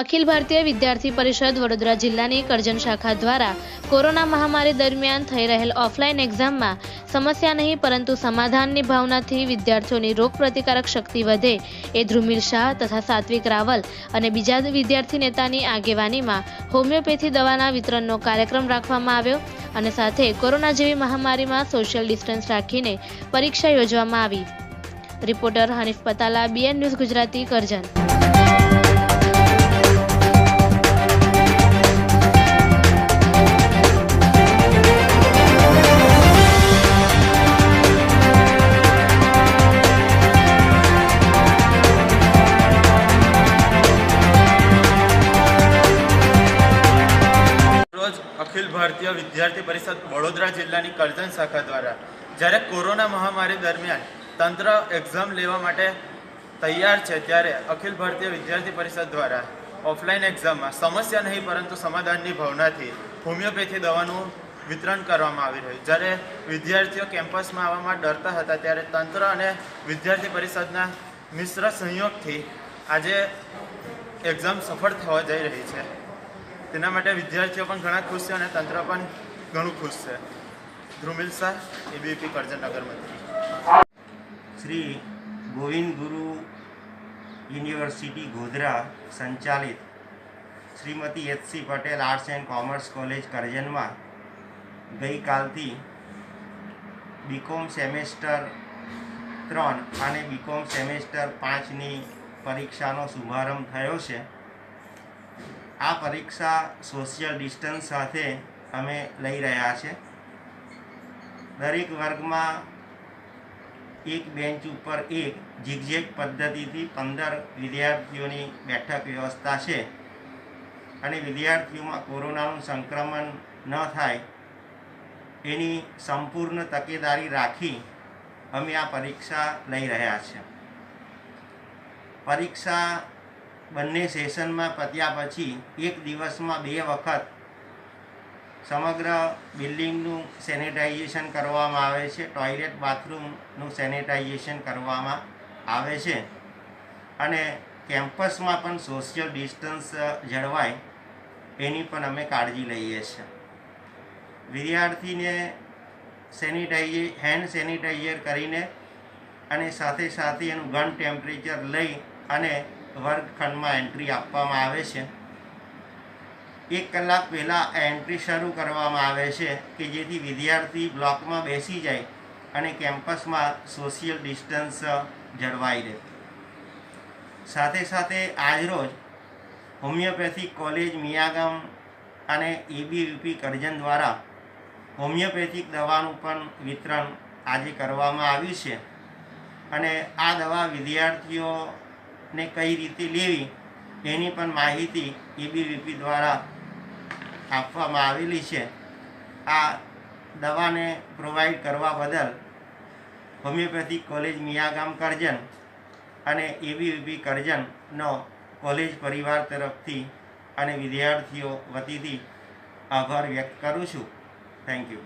અખિલ ભારતીય વિદ્યાર્થી પરિષદ વડોદરા જિલ્લાની કરજણ શાખા દ્વારા કોરોના મહામારી દરમિયાન થઈ રહેલ ઓફલાઈન એક્ઝામમાં સમસ્યા નહીં, પરંતુ સમાધાનની ભાવનાથી વિદ્યાર્થીઓની રોગપ્રતિકારક શક્તિ વધે એ ધ્રુમિલ શાહ તથા સાત્વિક રાવલ અને બીજા વિદ્યાર્થી નેતાની આગેવાનીમાં હોમિયોપેથી દવાના વિતરણનો કાર્યક્રમ રાખવામાં આવ્યો અને સાથે કોરોના જેવી મહામારીમાં સોશિયલ ડિસ્ટન્સ રાખીને પરીક્ષા યોજવામાં આવી. Reporter Hanif Patala, BN news Gujarati, Karjan. Akhil Bharatiya Vidyarthi Parishad Vadodara જિલ્લાની કરજણ શાખા દ્વારા. જ્યારે કોરોના મહામારી દરમિયાન તંત્ર એક્ઝામ લેવા માટે તૈયાર છે, ત્યારે અખિલ ભારતીય વિદ્યાર્થી પરિષદ દ્વારા ઓફલાઈન એક્ઝામમાં સમસ્યા નહીં, પરંતુ સમાધાનની ભાવનાથી હોમિયોપેથી દવાનું વિતરણ કરવામાં આવી રહ્યું. જ્યારે વિદ્યાર્થીઓ કેમ્પસમાં આવવામાં ડરતા હતા, ત્યારે તંત્ર અને વિદ્યાર્થી પરિષદના મિશ્ર સંયોગથી આજે એક્ઝામ સફળ થવા જઈ રહી છે. તેના માટે વિદ્યાર્થીઓ પણ ઘણા ખુશ છે અને તંત્ર પણ ઘણું ખુશ છે. ધ્રુમિલ શાહ એબીપી કરજણ નગર શ્રી ગોવિંદ ગુરુ યુનિવર્સિટી ગોધરા સંચાલિત Shrimati HC Patel arts and commerce college કરજણમાં ગઈકાલથી બીકોમ સેમેસ્ટર ત્રણ અને બીકોમ સેમેસ્ટર પાંચની પરીક્ષાનો શુભારંભ થયો છે. આ પરીક્ષા સોશિયલ ડિસ્ટન્સ સાથે અમે લઈ રહ્યા છે. દરેક વર્ગમાં એક બેન્ચ ઉપર એક ઝિગઝેગ પદ્ધતિથી પંદર વિદ્યાર્થીઓની બેઠક વ્યવસ્થા છે. અને વિદ્યાર્થીઓમાં કોરોનાનું સંક્રમણ ન થાય એની સંપૂર્ણ તકેદારી રાખી અમે આ પરીક્ષા લઈ રહ્યા છીએ પરીક્ષા બંને સેશનમાં પત્યા પછી એક દિવસમાં બે વખત સમગ્ર બિલ્ડિંગનું સેનિટાઇઝેશન કરવામાં આવે છે. ટોયલેટ બાથરૂમનું સેનિટાઇઝેશન કરવામાં આવે છે. અને કેમ્પસમાં પણ સોશિયલ ડિસ્ટન્સ જળવાય એની પણ અમે કાળજી લઈએ છીએ. વિદ્યાર્થીને સેનિટાઈઝ હેન્ડ સેનિટાઈઝર કરીને અને સાથે સાથે એનું ગન ટેમ્પરેચર લઈ અને વર્ગખંડમાં એન્ટ્રી આપવામાં આવે છે. એક કલાક પહેલાં એન્ટ્રી શરૂ કરવામાં આવે છે કે જેથી વિદ્યાર્થી બ્લોકમાં બેસી જાય અને કેમ્પસમાં સોશિયલ ડિસ્ટન્સ જળવાઈ રહે. સાથે સાથે આજરોજ હોમિયોપેથિક કોલેજ મિયાગામ અને એબીવીપી કરજન દ્વારા હોમિયોપેથિક દવાનું પણ વિતરણ આજે કરવામાં આવ્યું છે. અને આ દવા વિદ્યાર્થીઓને કઈ રીતે લેવી એની પણ માહિતી એબીવીપી દ્વારા આપવામાં આવેલી છે. આ દવાને પ્રોવાઈડ કરવા બદલ હોમિયોપેથિક કોલેજ મિયાગામ કરજણ અને એબીવીપી કરજણનો કોલેજ પરિવાર તરફથી અને વિદ્યાર્થીઓ વતીથી આભાર વ્યક્ત કરું છું. Thank you